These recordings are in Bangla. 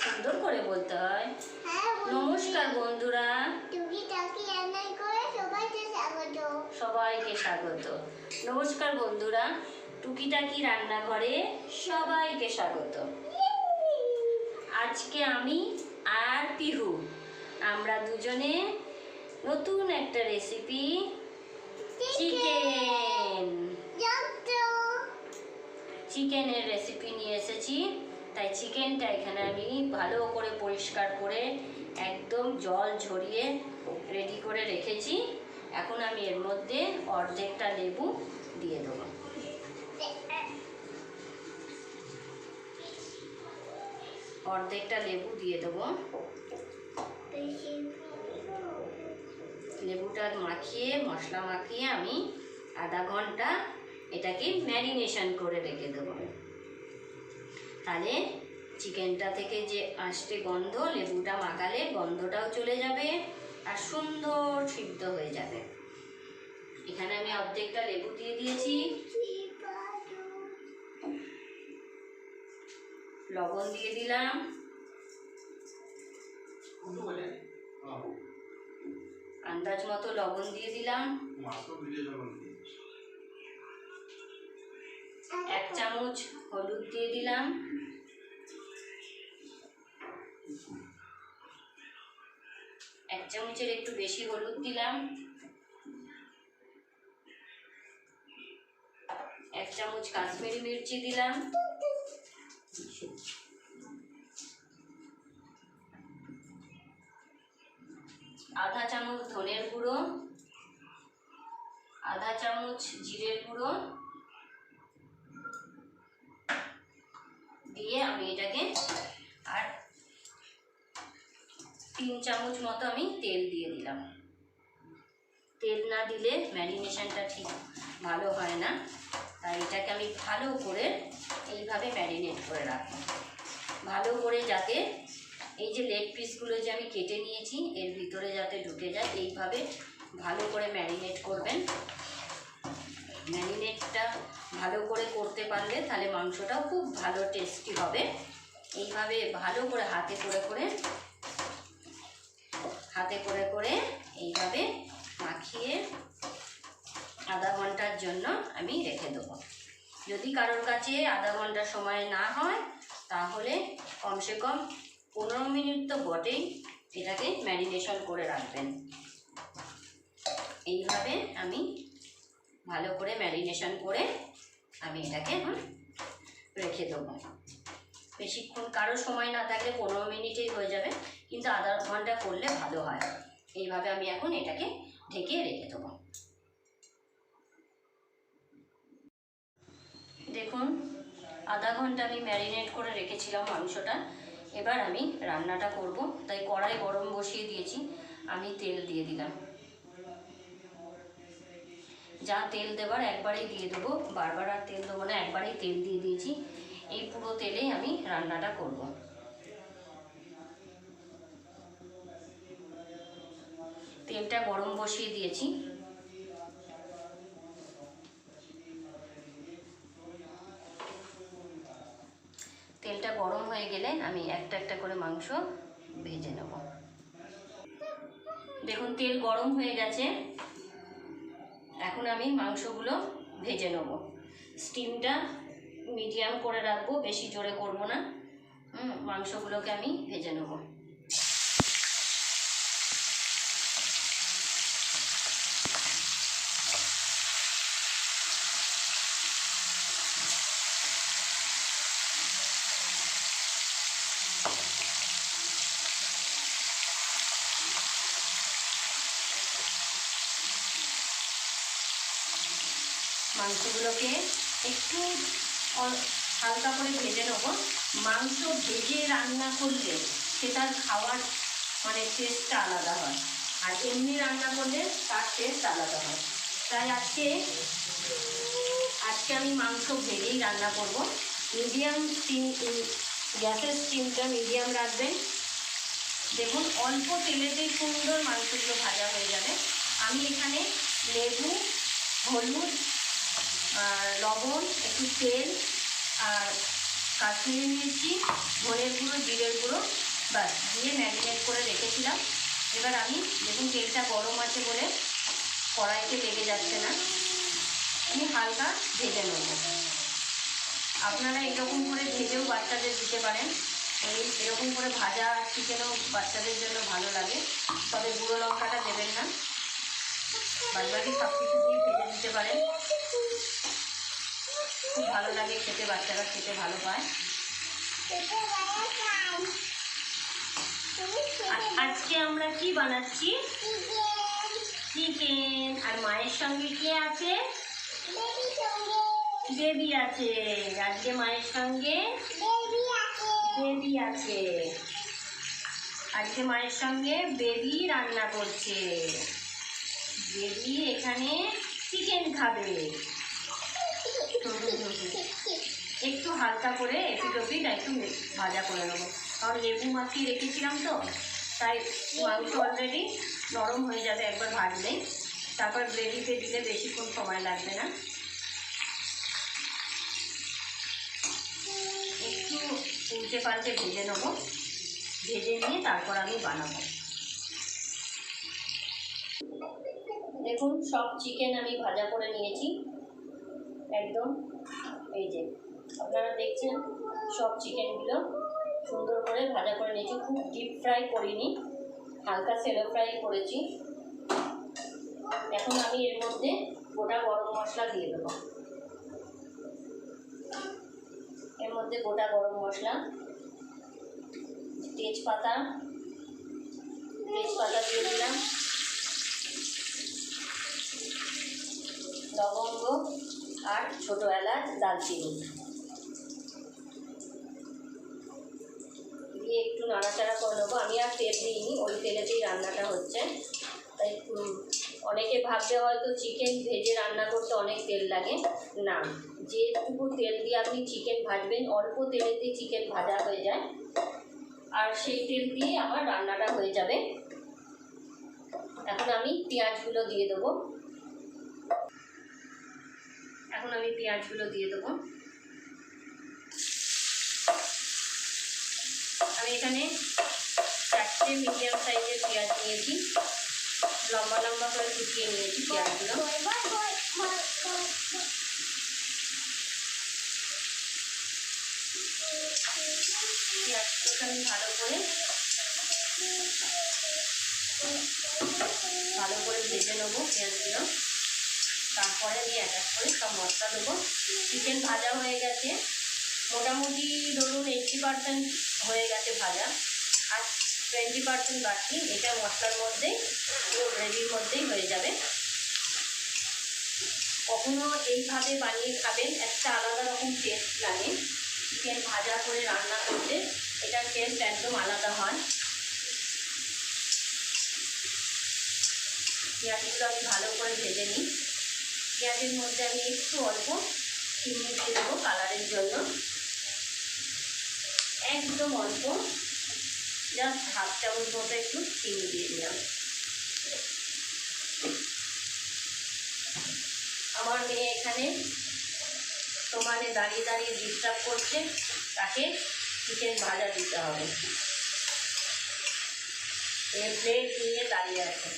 সুন্দর করে বলতে হয়। হ্যাঁ নমস্কার বন্ধুরা। সবাইকে স্বাগত। নমস্কার বন্ধুরা। টুকিটাকি রান্নাঘরে সবাইকে স্বাগত। আজকে আমি আর পিহু। আমরা দুজনে নতুন একটা রেসিপি চিকেন চিকেনের রেসিপি নিয়ে এসেছি। তাই চিকেনটা এখানে আমি ভালো করে পরিষ্কার করে একদম জল ঝরিয়ে রেডি করে রেখেছি। এখন আমি এর মধ্যে অর্ধেকটা লেবু দিয়ে দেবো। অর্ধেকটা লেবু দিয়ে দেবো। লেবুটা মাখিয়ে, মশলা মাখিয়ে আমি আধা ঘণ্টা এটাকে ম্যারিনেশন করে রেখে দেবো। তাহলে চিকেনটা থেকে যে আসতে গন্ধ লেবুটা মাখালে গন্ধটাও চলে যাবে আর সুন্দর সিদ্ধ হয়ে যাবে। এখানে আমি অর্ধেকটা লেবু দিয়ে দিয়েছি। লবণ দিয়ে দিলাম। আন্দাজ মতো লবণ দিয়ে দিলাম। এক চামচ হলুদ দিয়ে দিলাম। এক চামচের একটু বেশি হলুদ দিলাম। এক চামচ কাশ্মীরি মির্চি দিলাম। ম্যারিনেশনটা ঠিক ভালো হয় না, তাই এটাকে আমি ভালো করে এইভাবে ম্যারিনেট করে রাখব। ভালো করে যাতে এই যে লেগ পিসগুলো যে আমি কেটে নিয়েছি, এর ভিতরে যাতে ঢুকে যায়, এইভাবে ভালো করে ম্যারিনেট করবেন। ম্যারিনেটটা ভালো করে করতে পারলে তাহলে মাংসটাও খুব ভালো টেস্টি হবে। এইভাবে ভালো করে হাতে করে করে, হাতে করে করে এইভাবে মাখিয়ে আধা ঘণ্টার জন্য আমি রেখে দেবো। যদি কারোর কাছে আধা ঘণ্টা সময় না হয়, তাহলে কমসে কম পনেরো মিনিট তো বটেই এটাকে ম্যারিনেশন করে রাখবেন। এইভাবে আমি ভালো করে ম্যারিনেশন করে আমি এটাকে এখন রেখে দেবো। বেশিক্ষণ কারও সময় না থাকলে পনেরো মিনিটেই হয়ে যাবে, কিন্তু আধা ঘণ্টা করলে ভালো হয়। এইভাবে আমি এখন এটাকে ঢেকে রেখে দেবো। দেখুন, আধা ঘণ্টা আমি ম্যারিনেট করে রেখেছিলাম মাংসটা। এবার আমি রান্নাটা করব। তাই কড়াই গরম বসিয়ে দিয়েছি। আমি তেল দিয়ে দিলাম। যা তেল দেবার একবারেই দিয়ে দেবো। বারবার আর তেল দেবো না, একবারেই তেল দিয়ে দিয়েছি। এই পুরো তেলেই আমি রান্নাটা করব। তেলটা গরম বসিয়ে দিয়েছি তেলটা গেলে আমি একটা একটা করে মাংস ভেজে নেব। দেখুন, তেল গরম হয়ে গেছে। এখন আমি মাংসগুলো ভেজে নেব। স্টিমটা মিডিয়াম করে রাখব, বেশি জোরে করব না। মাংসগুলোকে আমি ভেজে নেব মাংসগুলোকে একটু অল- হালকা নেব মাংস ভেজে রান্না করলে সেটার খাওয়ার মানে টেস্টটা আলাদা হয়। আর এমনি রান্না করলে তার টেস্ট আলাদা হয়। তাই আজকে আজকে আমি মাংস ভেজেই রান্না করব। মিডিয়াম স্টিম গ্যাসের স্টিমটা মিডিয়াম রাখবেন। দেখুন, অল্প তেলেতেই সুন্দর মাংসগুলো ভাজা হয়ে যাবে। আমি এখানে লেবু, হলুদ আর লবণ, একটু তেল আর কাশ্মীরি মির্চি, ধনের গুঁড়ো, জিরের গুঁড়ো বাস দিয়ে ম্যারিনেট করে রেখেছিলাম। এবার আমি দেখুন তেলটা গরম আছে বলে কড়াইতে লেগে যাচ্ছে না। আমি হালকা ভেজে নেব। আপনারা এরকম করে ভেজেও বাচ্চাদের দিতে পারেন। এই এরকম করে ভাজা চিকেনও বাচ্চাদের জন্য ভালো লাগে। তবে গুঁড়ো লঙ্কাটা দেবেন না। বাদবাকি সব কিছু দিয়ে ভেজে দিতে পারেন। খুব ভালো লাগে খেতে, বাচ্চারা খেতে ভালো পায়। আজকে আমরা কি বানাচ্ছি? চিকেন। আর মায়ের সঙ্গে কে আছে? বেবি আছে। আজকে মায়ের সঙ্গে বেবি আছে। আজকে মায়ের সঙ্গে বেবি রান্না করছে। বেবি এখানে চিকেন খাবে। একটু হালকা করে এপিট ওপিট একটু ভাজা করে নেব। কারণ লেবু মাখিয়ে রেখেছিলাম তো, তাই মাংস অলরেডি নরম হয়ে যাবে, একবার ভাজলেই। তারপর গ্রেভিতে দিলে বেশিক্ষণ সময় লাগবে না। একটু উল্টে পাল্টে ভেজে নেব। ভেজে নিয়ে তারপর আমি বানাবো। দেখুন, সব চিকেন আমি ভাজা করে নিয়েছি। একদম, এই যে, আপনারা দেখছেন সব চিকেনগুলো সুন্দর করে ভাজা করে নিয়েছি, খুব ডিপ ফ্রাই করিনি, হালকা সেলো ফ্রাই করেছি। এখন আমি এর মধ্যে গোটা গরম মশলা দিয়ে দেবো। এর মধ্যে গোটা গরম মশলা, তেজপাতা তেজপাতা দিয়ে দিলাম, লবঙ্গ আর ছোটো এলাচ দালচিনি দিয়ে একটু নাড়াচাড়া করে নেব। আমি আর তেল দিইনি, ওই তেলেতেই রান্নাটা হচ্ছে। তাই অনেকে ভাবতে হয়তো চিকেন ভেজে রান্না করতে অনেক তেল লাগে। না, যেটুকু তেল দিয়ে আপনি চিকেন ভাজবেন, অল্প তেলেতেই চিকেন ভাজা হয়ে যায়। আর সেই তেল দিয়ে আমার রান্নাটা হয়ে যাবে। এখন আমি পেঁয়াজগুলো দিয়ে দেবো। এখন আমি পেঁয়াজগুলো দিয়ে দেবো। আমি এখানে চারটে মিডিয়াম সাইজের পেঁয়াজ নিয়েছি। লম্বা লম্বা করে কুচিয়ে নিয়েছি পেঁয়াজগুলো। আমি ভালো করে ভালো করে ভেজে নেব পেঁয়াজগুলো। তারপরে আমি এক এক করে সব মশলা দেবো। চিকেন ভাজা হয়ে গেছে। মোটামুটি ধরুন এইটটি পার্সেন্ট হয়ে গেছে ভাজা। আর টোয়েন্টি পার্সেন্ট বাকি, এটা মশলার মধ্যেই পুরো গ্রেভির মধ্যেই হয়ে যাবে। কখনো এইভাবে বানিয়ে খাবেন, একটা আলাদা রকম টেস্ট লাগে। চিকেন ভাজা করে রান্না করতে, এটার টেস্ট একদম আলাদা হয়। পেঁয়াজগুলো আমি ভালো করে ভেজে নিই। পেঁয়াজের মধ্যে আমি একটু অল্প চিনি দিয়ে দেবো কালারের জন্য। একদম অল্প, জাস্ট হাফ চামচ মতো একটু চিনি দিয়ে দিলাম। আমার মেয়ে এখানে সমানে দাঁড়িয়ে দাঁড়িয়ে ডিস্টার্ব করছে, তাকে চিকেন ভাজা দিতে হবে। এ প্লেট নিয়ে দাঁড়িয়ে আছে।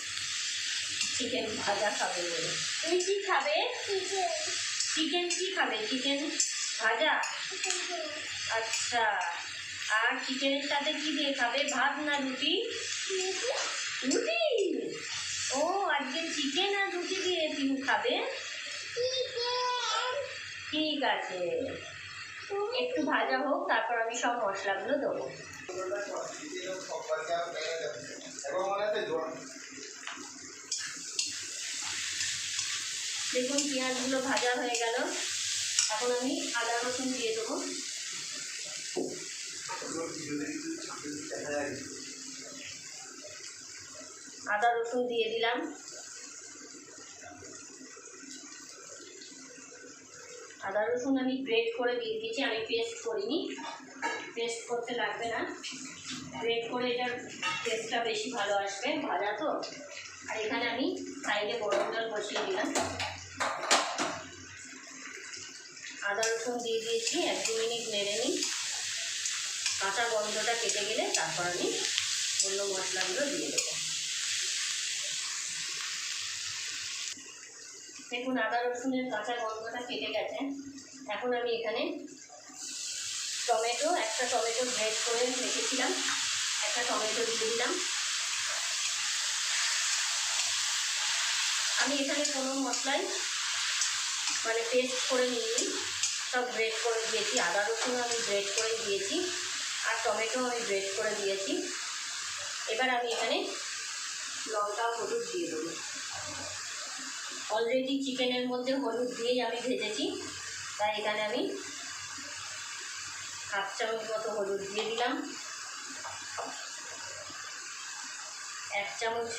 চিকেন ভাজা খাবে বলে। তুমি কি খাবে? চিকেন কি খাবে? চিকেন ভাজা? আচ্ছা। আর চিকেনের সাথে কি দিয়ে খাবে? ভাত না রুটি? রুটি। ও, আজকে চিকেন আর রুটি দিয়ে তুমি খাবে? ঠিক আছে। একটু ভাজা হোক, তারপর আমি সব মশলাগুলো দেবো এবং মনে হচ্ছে জোর দেখুন পেঁয়াজগুলো ভাজা হয়ে গেল। এখন আমি আদা রসুন দিয়ে দেবো। আদা রসুন দিয়ে দিলাম। আদা রসুন আমি গ্রেট করে দিয়ে দিয়েছি, আমি পেস্ট করিনি। পেস্ট করতে লাগবে না। গ্রেট করে এটার টেস্টটা বেশি ভালো আসবে, ভাজা তো। আর এখানে আমি সাইডে গরম জল বসিয়ে দিলাম। আদা রসুন দিয়ে দিয়েছি, এক দু মিনিট নেড়ে নিই। কাঁচা গন্ধটা কেটে গেলে তারপর আমি অন্য মশলাগুলো দিয়ে দেবো। দেখুন, আদা রসুনের কাঁচা গন্ধটা কেটে গেছে। এখন আমি এখানে টমেটো, একটা টমেটো গ্রেড করে রেখেছিলাম। একটা টমেটো দিয়ে দিলাম। আমি এখানে কোনো মশলাই মানে পেস্ট করে নিইনি। সব গ্রেড করে দিয়েছি, আদা রসুন আমি গ্রেড করে দিয়েছি, আর টমেটো আমি গ্রেড করে দিয়েছি। এবার আমি এখানে লঙ্কা, হলুদ দিয়ে দেবো। অলরেডি চিকেনের মধ্যে হলুদ দিয়েই আমি ভেজেছি, তাই এখানে আমি হাফ চামচ মতো হলুদ দিয়ে দিলাম। এক চামচ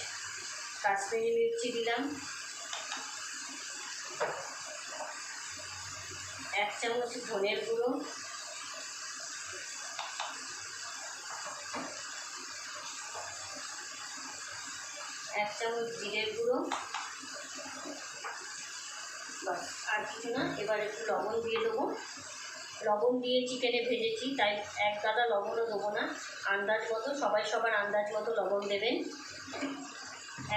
কাশ্মীরি মির্চি দিলাম। এক চামচ ধনের গুঁড়ো। এক চামচ জিরের গুঁড়ো। বাস, আর কিছু না, এবার একটু লবণ দিয়ে দেবো। লবণ দিয়ে চিকেনে ভেজেছি, তাই এক গাদা লবণও দেবো না। আন্দাজ মতো, সবাই সবার আন্দাজ মতো লবণ দেবেন।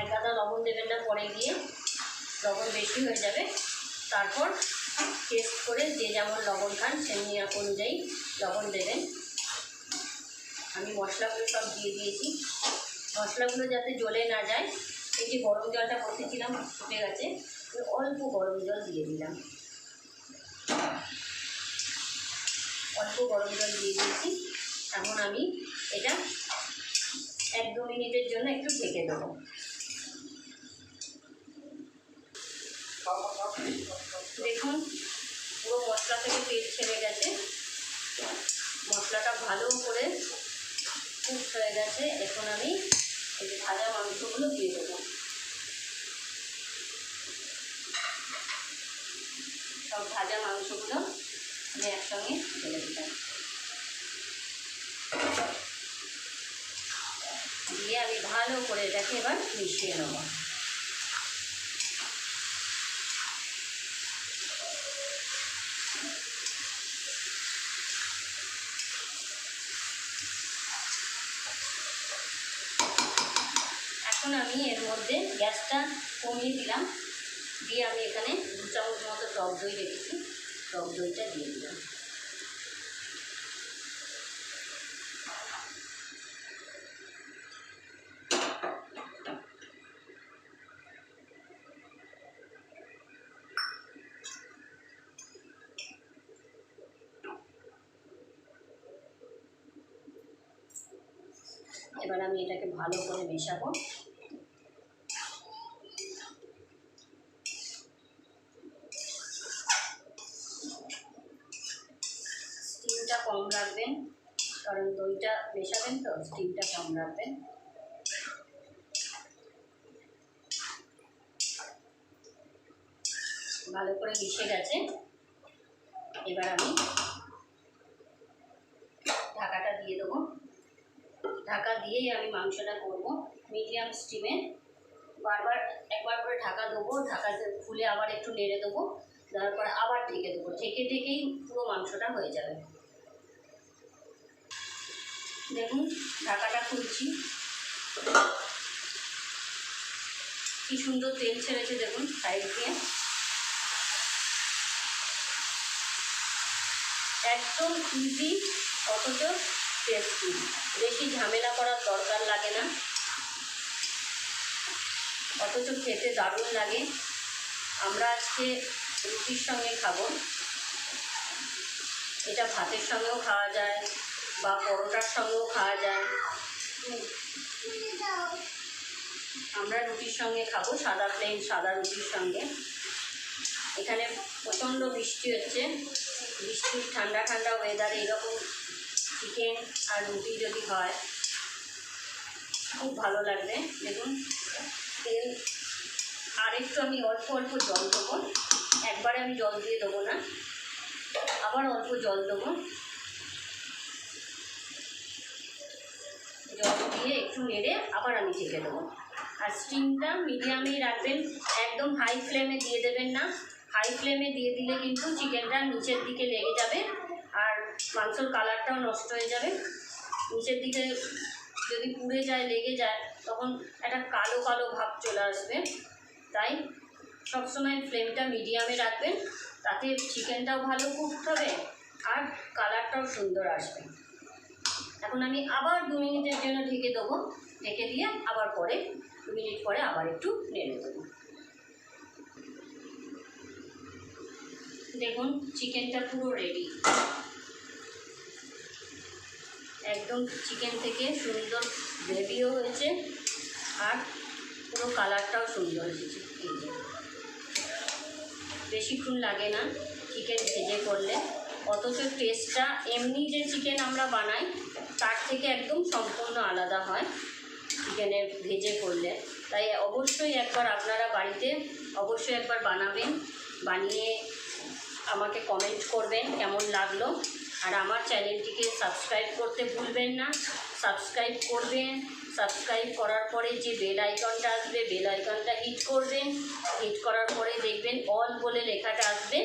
এক গাদা লবণ দেবেন না পরে গিয়ে, লবণ বেশি হয়ে যাবে। তারপর টেস্ট করে যে যেমন লবণ খান সেমনি অনুযায়ী লবণ দেবেন। আমি মশলাগুলো সব দিয়ে দিয়েছি। মশলাগুলো যাতে জ্বলে না যায়, এই যে গরম জলটা বসেছিলাম, ফুটে গেছে অল্প গরম জল দিয়ে দিলাম। অল্প গরম জল দিয়ে দিয়েছি। এখন আমি এটা এক দু মিনিটের জন্য একটু ঢেকে দেবো দেখুন পুরো মশলা থেকে তেল ছেড়ে গেছে। মশলাটা ভালো করে কুক হয়ে গেছে। এখন আমি এই যে ভাজা মাংসগুলো দিয়ে দেবো। সব ভাজা মাংসগুলো আমি একসঙ্গে ঢেলে দিলাম। দিয়ে আমি ভালো করে এটাকে এবার মিশিয়ে নেব। এখন আমি এর মধ্যে গ্যাসটা কমিয়ে দিলাম। দিয়ে আমি এখানে দু চামচ মতো টক দই রেখেছি। টক দইটা দিয়ে দিলাম। এবার আমি এটাকে ভালো করে মেশাবো। স্টিমটা কম রাখবেন, কারণ দইটা মেশাবেন তো, স্টিমটা কম রাখবেন। ভালো করে মিশে গেছে। এবার আমি ঢাকাটা দিয়ে দেবো। ঢাকা দিয়েই আমি মাংসটা করব মিডিয়াম স্টিমে। বারবার একবার করে ঢাকা দেবো, ঢাকা খুলে আবার একটু নেড়ে দেবো, দেওয়ার পরে আবার ঢেকে দেবো। ঢেকে ঢেকেই পুরো মাংসটা হয়ে যাবে। দেখুন ঢাকাটা খুলছি। কি সুন্দর তেল ছেড়েছে দেখুন সাইড দিয়ে। একদম ইজি অথচ টেস্টি বেশি ঝামেলা করার দরকার লাগে না। অথচ খেতে দারুণ লাগে। আমরা আজকে রুটির সঙ্গে খাব। এটা ভাতের সঙ্গেও খাওয়া যায়। বা পরোটার সঙ্গেও খাওয়া যায়। আমরা রুটির সঙ্গে খাব, সাদা প্লেন সাদা রুটির সঙ্গে। এখানে প্রচণ্ড বৃষ্টি হচ্ছে। বৃষ্টি, ঠান্ডা ঠান্ডা ওয়েদারে এরকম চিকেন আর রুটি যদি হয়, খুব ভালো লাগবে। দেখুন, তেল আর একটু আমি অল্প অল্প জল দেবো। একবারে আমি জল দিয়ে দেবো না, আবার অল্প জল দেবো জল দিয়ে একটু নেড়ে আবার আমি ঢেকে দেবো। আর স্টিমটা মিডিয়ামেই রাখবেন, একদম হাই ফ্লেমে দিয়ে দেবেন না। হাই ফ্লেমে দিয়ে দিলে কিন্তু চিকেনটা নিচের দিকে লেগে যাবে আর মাংসর কালারটাও নষ্ট হয়ে যাবে। নিচের দিকে যদি পুড়ে যায়, লেগে যায়, তখন একটা কালো কালো ভাব চলে আসবে। তাই সবসময় ফ্লেমটা মিডিয়ামে রাখবেন, তাতে চিকেনটাও ভালো কুক হবে আর কালারটাও সুন্দর আসবে। এখন আমি আবার দু মিনিটের জন্য ঢেকে দেবো। ঢেকে দিয়ে আবার পরে দু মিনিট পরে আবার একটু নেড়ে দেবো। দেখুন, চিকেনটা পুরো রেডি একদম চিকেন থেকে সুন্দর গ্রেভিও হয়েছে, আর পুরো কালারটাও সুন্দর এই বেশিক্ষণ লাগে না, চিকেন ভেজে করলে। অথচ টেস্টটা এমনি যে চিকেন আমরা বানাই তার থেকে একদম সম্পূর্ণ আলাদা হয় চিকেনের ভেজে করলে। তাই অবশ্যই একবার আপনারা বাড়িতে অবশ্যই একবার বানাবেন, বানিয়ে আমাকে কমেন্ট করবেন কেমন লাগল। আর আমার চ্যানেলটিকে সাবস্ক্রাইব করতে ভুলবেন না। সাবস্ক্রাইব করবেন সাবস্ক্রাইব করার পরে যে বেল আইকনটা আসবে বেল আইকনটা হিট করবেন। হিট করার পরে দেখবেন অল বলে লেখাটা আসবে।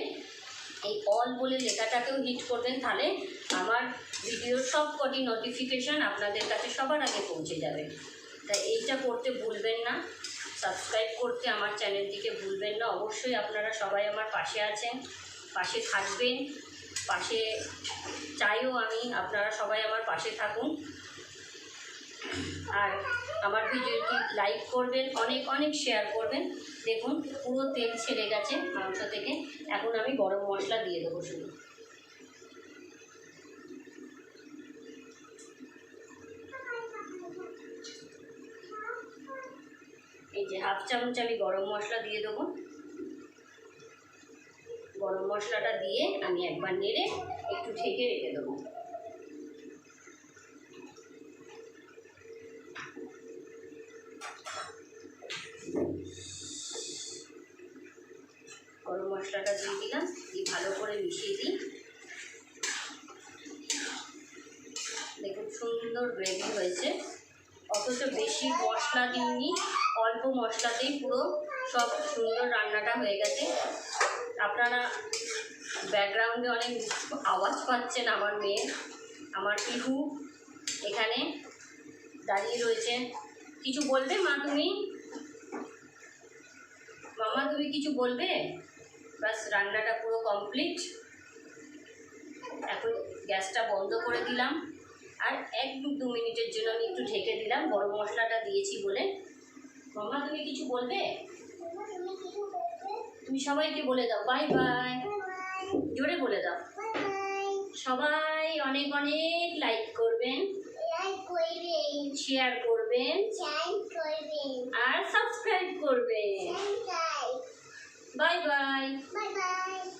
এই অল বলে লেখাটাকেও হিট করবেন, তাহলে আমার ভিডিওর সব কটি নোটিফিকেশান আপনাদের কাছে সবার আগে পৌঁছে যাবে। তাই এইটা করতে ভুলবেন না সাবস্ক্রাইব করতে আমার চ্যানেলটিকে ভুলবেন না। অবশ্যই আপনারা সবাই আমার পাশে আছেন, পাশে থাকবেন, পাশে চাইও আমি আপনারা সবাই আমার পাশে থাকুন। আর আমার ভিডিওটি লাইক করবেন, অনেক অনেক শেয়ার করবেন। দেখুন, পুরো তেল ছেড়ে গেছে মাংস থেকে। এখন আমি গরম মশলা দিয়ে দেবো শুধু। এই যে হাফ চামচ আমি গরম মশলা দিয়ে দেবো। গরম মশলাটা দিয়ে আমি একবার নেড়ে একটু ঢেকে রেখে দেবো গরম মশলাটা দিয়ে দিলাম দিয়ে ভালো করে মিশিয়ে দিই দেখুন সুন্দর গ্রেভি হয়েছে অথচ বেশি মশলা দিইনি অল্প মশলাতেই পুরো সব সুন্দর রান্নাটা হয়ে গেছে। আপনারা ব্যাকগ্রাউন্ডে অনেক আওয়াজ পাচ্ছেন আমার মেয়ে। আমার পিহু এখানে দাঁড়িয়ে রয়েছে কিছু বলবে মা তুমি? মামা, তুমি কিছু বলবে? ব্যাস, রান্নাটা পুরো কমপ্লিট এখন গ্যাসটা বন্ধ করে দিলাম। আর এক দু মিনিটের জন্য আমি একটু ঢেকে দিলাম, গরম মশলাটা দিয়েছি বলে। মামা, তুমি কিছু বলবে? তুমি সবাইকে বলে দাও, বাই বাই। জোরে বলে দাও। সবাই অনেক অনেক লাইক করবেন, শেয়ার করবেন, আর সাবস্ক্রাইব করবেন। Subscribe bye. Bye bye.